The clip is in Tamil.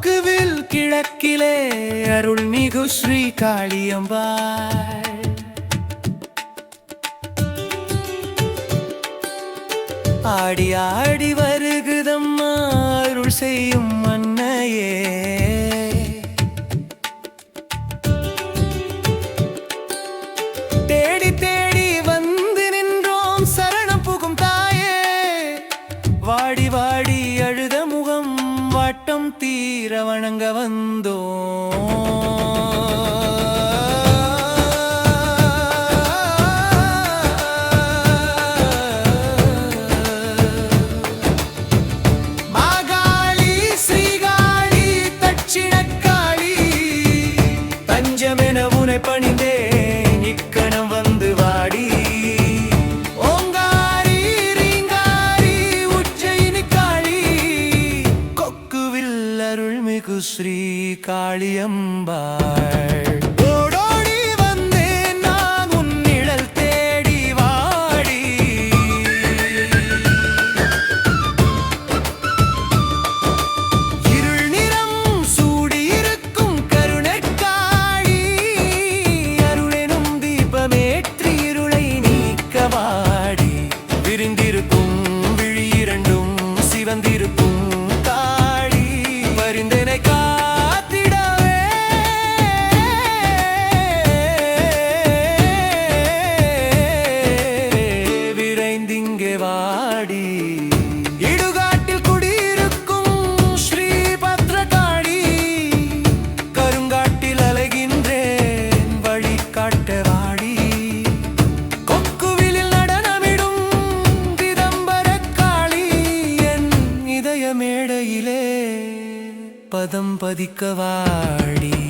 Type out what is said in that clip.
வாக்குவில் கிழக்கிலே அருள்மிகு ஸ்ரீ காளியம்பாள். ஆடி ஆடி வருகுதம்மா அருள் செய்யும் வணங்க வந்தோம். ಶ್ರೀ ಕಾಳಿಯಂಬಾಳ್ மேடையிலே பதம் பதிக்க வாடி.